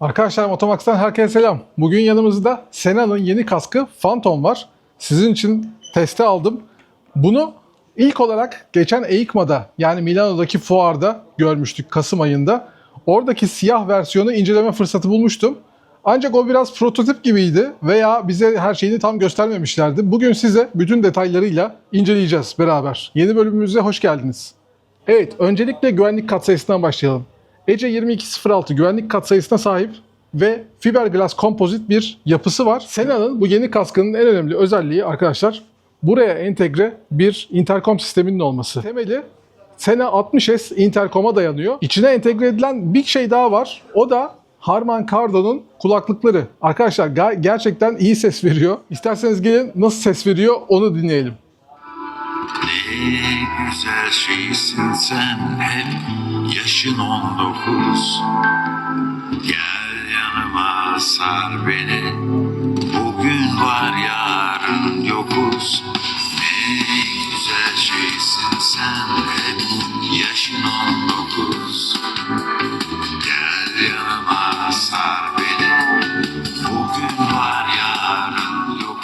Arkadaşlar Motomax'tan herkese selam. Bugün yanımızda Sena'nın yeni kaskı Phantom var. Sizin için teste aldım. Bunu ilk olarak geçen EICMA'da yani Milano'daki fuarda görmüştük Kasım ayında. Oradaki siyah versiyonu inceleme fırsatı bulmuştum. Ancak o biraz prototip gibiydi veya bize her şeyini tam göstermemişlerdi. Bugün size bütün detaylarıyla inceleyeceğiz beraber. Yeni bölümümüze hoş geldiniz. Evet, öncelikle güvenlik katsayısından başlayalım. Ece 2206 güvenlik katsayısına sahip ve fiberglass kompozit bir yapısı var. Sena'nın bu yeni kaskının en önemli özelliği arkadaşlar buraya entegre bir interkom sisteminin olması. Temeli Sena 60S interkoma dayanıyor. İçine entegre edilen bir şey daha var. O da Harman Kardon'un kulaklıkları. Arkadaşlar gerçekten iyi ses veriyor. İsterseniz gelin nasıl ses veriyor onu dinleyelim. Güzel şeysin sen hep yaşın on dokuz. Gel yanıma sar beni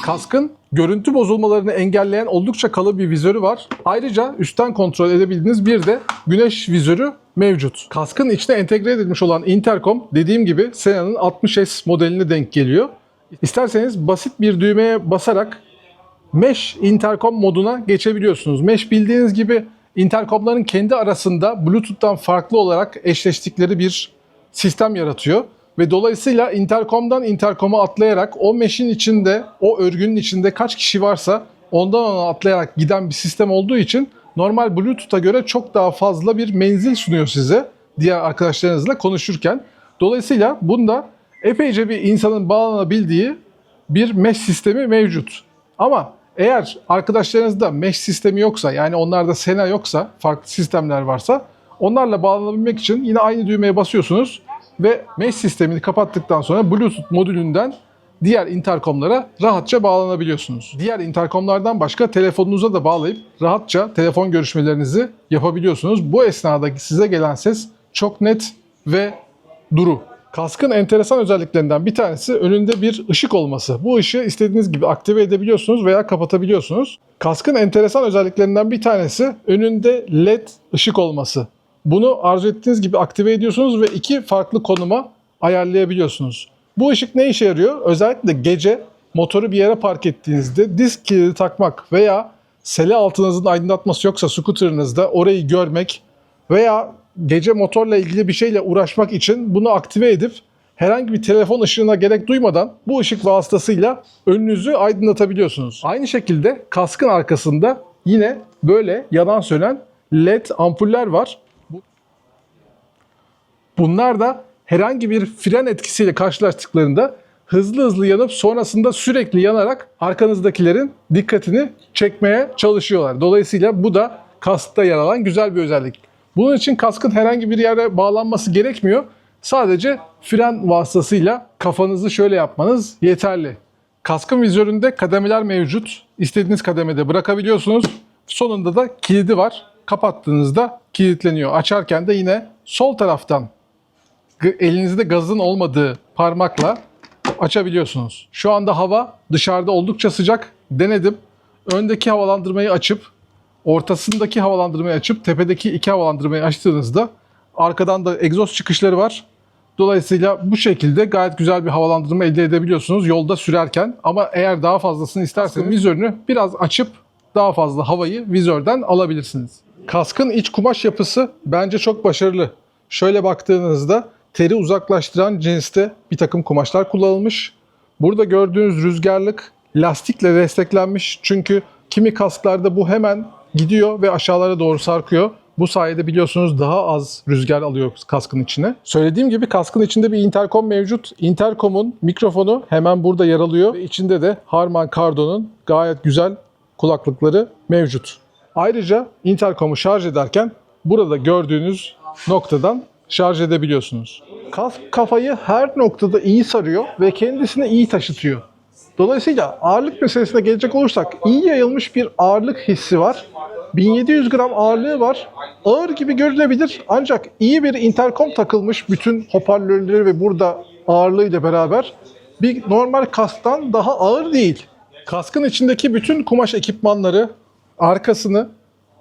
Kaskın görüntü bozulmalarını engelleyen oldukça kalın bir vizörü var. Ayrıca üstten kontrol edebildiğiniz bir de güneş vizörü mevcut. Kaskın içine entegre edilmiş olan interkom dediğim gibi Sena'nın 60S modeline denk geliyor. İsterseniz basit bir düğmeye basarak Mesh interkom moduna geçebiliyorsunuz. Mesh bildiğiniz gibi interkomların kendi arasında Bluetooth'tan farklı olarak eşleştikleri bir sistem yaratıyor. Ve dolayısıyla interkomdan interkoma atlayarak o mesh'in içinde, o örgünün içinde kaç kişi varsa ondan ona atlayarak giden bir sistem olduğu için normal Bluetooth'a göre çok daha fazla bir menzil sunuyor size diğer arkadaşlarınızla konuşurken. Dolayısıyla bunda epeyce bir insanın bağlanabildiği bir mesh sistemi mevcut. Ama eğer arkadaşlarınızda mesh sistemi yoksa yani onlarda Sena yoksa farklı sistemler varsa onlarla bağlanabilmek için yine aynı düğmeye basıyorsunuz ve mesh sistemini kapattıktan sonra Bluetooth modülünden diğer interkomlara rahatça bağlanabiliyorsunuz. Diğer interkomlardan başka telefonunuza da bağlayıp rahatça telefon görüşmelerinizi yapabiliyorsunuz. Bu esnada size gelen ses çok net ve duru. Kaskın enteresan özelliklerinden bir tanesi önünde bir ışık olması. Bu ışığı istediğiniz gibi aktive edebiliyorsunuz veya kapatabiliyorsunuz. Kaskın enteresan özelliklerinden bir tanesi önünde LED ışık olması. Bunu arzu ettiğiniz gibi aktive ediyorsunuz ve iki farklı konuma ayarlayabiliyorsunuz. Bu ışık ne işe yarıyor? Özellikle gece motoru bir yere park ettiğinizde disk kilidi takmak veya sele altınızın aydınlatması yoksa scooterınızda orayı görmek veya gece motorla ilgili bir şeyle uğraşmak için bunu aktive edip herhangi bir telefon ışığına gerek duymadan bu ışık vasıtasıyla önünüzü aydınlatabiliyorsunuz. Aynı şekilde kaskın arkasında yine böyle yanan sönen LED ampuller var. Bu- Bunlar da herhangi bir fren etkisiyle karşılaştıklarında hızlı hızlı yanıp sonrasında sürekli yanarak arkanızdakilerin dikkatini çekmeye çalışıyorlar. Dolayısıyla bu da kaskta yer alan güzel bir özellik. Bunun için kaskın herhangi bir yere bağlanması gerekmiyor. Sadece fren vasıtasıyla kafanızı şöyle yapmanız yeterli. Kaskın vizöründe kademeler mevcut. İstediğiniz kademede bırakabiliyorsunuz. Sonunda da kilidi var. Kapattığınızda kilitleniyor. Açarken de yine sol taraftan elinizde gazın olmadığı parmakla açabiliyorsunuz. Şu anda hava dışarıda oldukça sıcak. Denedim. Öndeki havalandırmayı açıp ortasındaki havalandırmayı açıp tepedeki iki havalandırmayı açtığınızda arkadan da egzoz çıkışları var. Dolayısıyla bu şekilde gayet güzel bir havalandırma elde edebiliyorsunuz yolda sürerken. Ama eğer daha fazlasını isterseniz vizörünü biraz açıp daha fazla havayı vizörden alabilirsiniz. Kaskın iç kumaş yapısı bence çok başarılı. Şöyle baktığınızda teri uzaklaştıran cinste bir takım kumaşlar kullanılmış. Burada gördüğünüz rüzgarlık lastikle desteklenmiş. Çünkü kimi kasklarda bu hemen gidiyor ve aşağılara doğru sarkıyor. Bu sayede biliyorsunuz daha az rüzgar alıyor kaskın içine. Söylediğim gibi kaskın içinde bir interkom mevcut. Interkomun mikrofonu hemen burada yer alıyor. İçinde de Harman Kardon'un gayet güzel kulaklıkları mevcut. Ayrıca interkomu şarj ederken burada gördüğünüz noktadan şarj edebiliyorsunuz. Kask kafayı her noktada iyi sarıyor ve kendisini iyi taşıtıyor. Dolayısıyla ağırlık meselesine gelecek olursak iyi yayılmış bir ağırlık hissi var. 1700 gram ağırlığı var. Ağır gibi görünebilir ancak iyi bir interkom takılmış bütün hoparlörleri ve burada ağırlığıyla beraber bir normal kasktan daha ağır değil. Kaskın içindeki bütün kumaş ekipmanları, arkasını,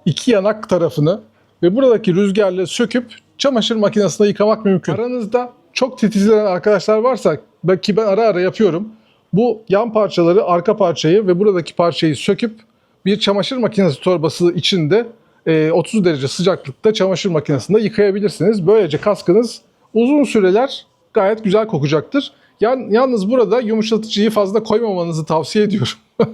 iki yanak tarafını ve buradaki rüzgarlı söküp çamaşır makinesinde yıkamak mümkün. Aranızda çok titizlenen arkadaşlar varsa ki ben ara ara yapıyorum. Bu yan parçaları, arka parçayı ve buradaki parçayı söküp bir çamaşır makinesi torbası içinde e, 30 derece sıcaklıkta çamaşır makinesinde yıkayabilirsiniz. Böylece kaskınız uzun süreler gayet güzel kokacaktır. Yan, yalnız burada yumuşatıcıyı fazla koymamanızı tavsiye ediyorum.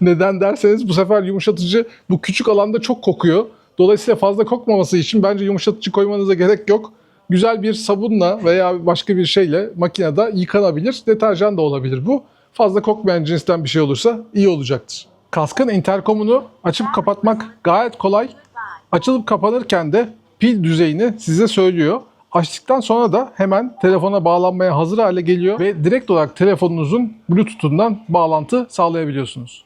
Neden derseniz bu sefer yumuşatıcı bu küçük alanda çok kokuyor. Dolayısıyla fazla kokmaması için bence yumuşatıcı koymanıza gerek yok. Güzel bir sabunla veya başka bir şeyle makinede yıkanabilir. Deterjan da olabilir bu. Fazla kokmayan cinsten bir şey olursa iyi olacaktır. Kaskın interkomunu açıp kapatmak gayet kolay. Açılıp kapanırken de pil düzeyini size söylüyor. Açtıktan sonra da hemen telefona bağlanmaya hazır hale geliyor ve direkt olarak telefonunuzun Bluetooth'undan bağlantı sağlayabiliyorsunuz.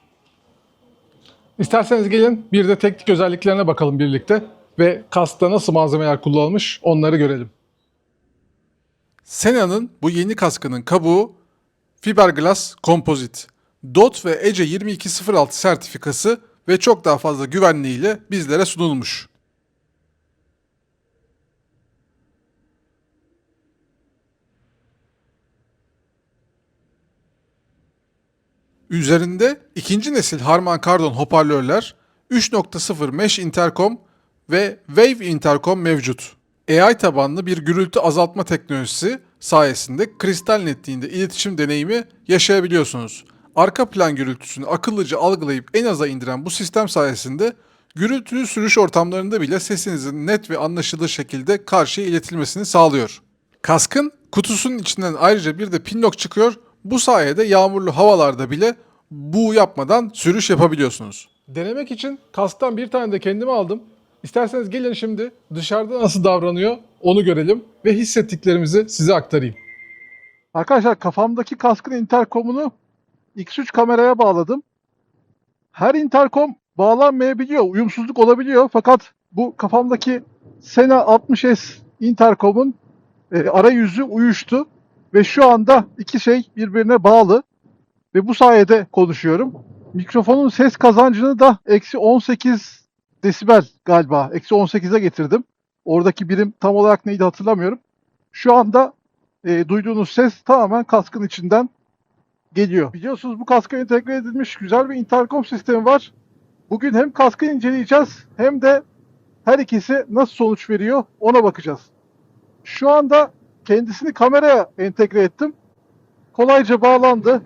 İsterseniz gelin bir de teknik özelliklerine bakalım birlikte ve kaskta nasıl malzemeler kullanılmış onları görelim. Sena'nın bu yeni kaskının kabuğu fiberglass kompozit. DOT ve ECE 2206 sertifikası ve çok daha fazla güvenliğiyle bizlere sunulmuş. Üzerinde ikinci nesil Harman Kardon hoparlörler, 3.0 mesh interkom ve Wave interkom mevcut. AI tabanlı bir gürültü azaltma teknolojisi sayesinde kristal netliğinde iletişim deneyimi yaşayabiliyorsunuz. Arka plan gürültüsünü akıllıca algılayıp en aza indiren bu sistem sayesinde gürültülü sürüş ortamlarında bile sesinizin net ve anlaşılır şekilde karşıya iletilmesini sağlıyor. Kaskın kutusunun içinden ayrıca bir de pinlock çıkıyor. Bu sayede yağmurlu havalarda bile bu yapmadan sürüş yapabiliyorsunuz. Denemek için kasktan bir tane de kendime aldım. İsterseniz gelin şimdi dışarıda nasıl davranıyor onu görelim ve hissettiklerimizi size aktarayım. Arkadaşlar kafamdaki kaskın interkomunu X3 kameraya bağladım. Her interkom bağlanmayabiliyor, uyumsuzluk olabiliyor fakat bu kafamdaki Sena 60S interkomun e, arayüzü uyuştu ve şu anda iki şey birbirine bağlı ve bu sayede konuşuyorum. Mikrofonun ses kazancını da eksi 18 desibel galiba. Eksi 18'e getirdim. Oradaki birim tam olarak neydi hatırlamıyorum. Şu anda e, duyduğunuz ses tamamen kaskın içinden geliyor. Biliyorsunuz bu kaska entegre edilmiş güzel bir interkom sistemi var. Bugün hem kaskı inceleyeceğiz hem de her ikisi nasıl sonuç veriyor ona bakacağız. Şu anda kendisini kameraya entegre ettim. Kolayca bağlandı.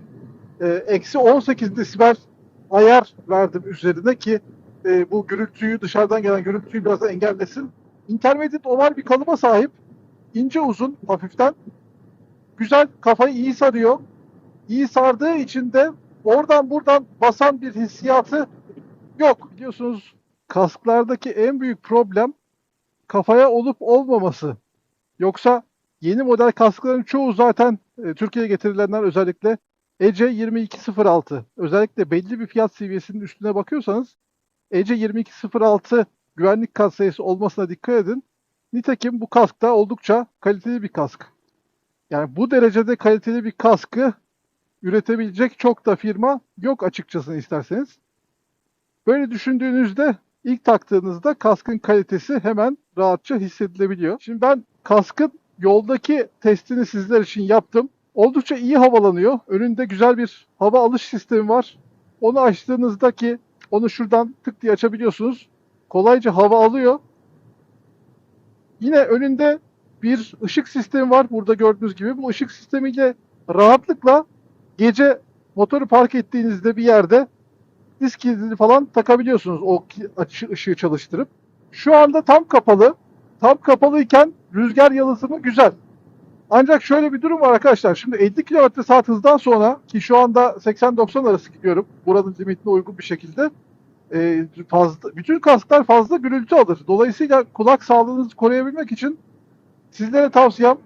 Ee, Eksi 18 desibel ayar verdim üzerine ki e, bu gürültüyü dışarıdan gelen gürültüyü biraz engellesin. Intermediate oval bir kalıba sahip. İnce uzun hafiften. Güzel kafayı iyi sarıyor. İyi sardığı için de oradan buradan basan bir hissiyatı yok. Biliyorsunuz kasklardaki en büyük problem kafaya olup olmaması. Yoksa yeni model kaskların çoğu zaten e, Türkiye'ye getirilenler özellikle ECE 2206. Özellikle belli bir fiyat seviyesinin üstüne bakıyorsanız ECE 2206 güvenlik katsayısı olmasına dikkat edin. Nitekim bu kask da oldukça kaliteli bir kask. Yani bu derecede kaliteli bir kaskı üretebilecek çok da firma yok açıkçası isterseniz. Böyle düşündüğünüzde ilk taktığınızda kaskın kalitesi hemen rahatça hissedilebiliyor. Şimdi ben kaskın yoldaki testini sizler için yaptım. Oldukça iyi havalanıyor. Önünde güzel bir hava alış sistemi var. Onu açtığınızda ki onu şuradan tık diye açabiliyorsunuz. Kolayca hava alıyor. Yine önünde bir ışık sistemi var burada gördüğünüz gibi. Bu ışık sistemiyle rahatlıkla gece motoru park ettiğinizde bir yerde disk kilidini falan takabiliyorsunuz o ışığı çalıştırıp. Şu anda tam kapalı. Tam kapalıyken rüzgar yalıtımı güzel. Ancak şöyle bir durum var arkadaşlar. Şimdi 50 km saat hızdan sonra ki şu anda 80-90 arası gidiyorum. Buranın limitine uygun bir şekilde. e, fazla, bütün kasklar fazla gürültü alır. Dolayısıyla kulak sağlığınızı koruyabilmek için sizlere tavsiyem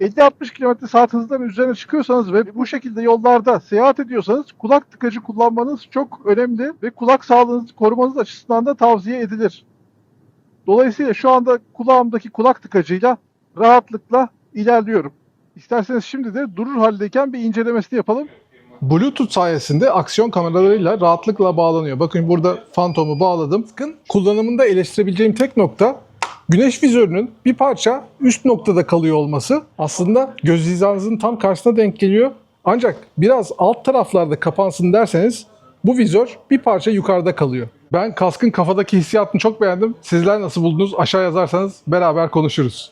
50-60 km saat hızdan üzerine çıkıyorsanız ve bu şekilde yollarda seyahat ediyorsanız kulak tıkacı kullanmanız çok önemli ve kulak sağlığınızı korumanız açısından da tavsiye edilir. Dolayısıyla şu anda kulağımdaki kulak tıkacıyla rahatlıkla ilerliyorum. İsterseniz şimdi de durur haldeyken bir incelemesini yapalım. Bluetooth sayesinde aksiyon kameralarıyla rahatlıkla bağlanıyor. Bakın burada Phantom'u bağladım. Bakın kullanımında eleştirebileceğim tek nokta güneş vizörünün bir parça üst noktada kalıyor olması. Aslında göz hizanızın tam karşısına denk geliyor. Ancak biraz alt taraflarda kapansın derseniz bu vizör bir parça yukarıda kalıyor. Ben kaskın kafadaki hissiyatını çok beğendim. Sizler nasıl buldunuz? Aşağı yazarsanız beraber konuşuruz.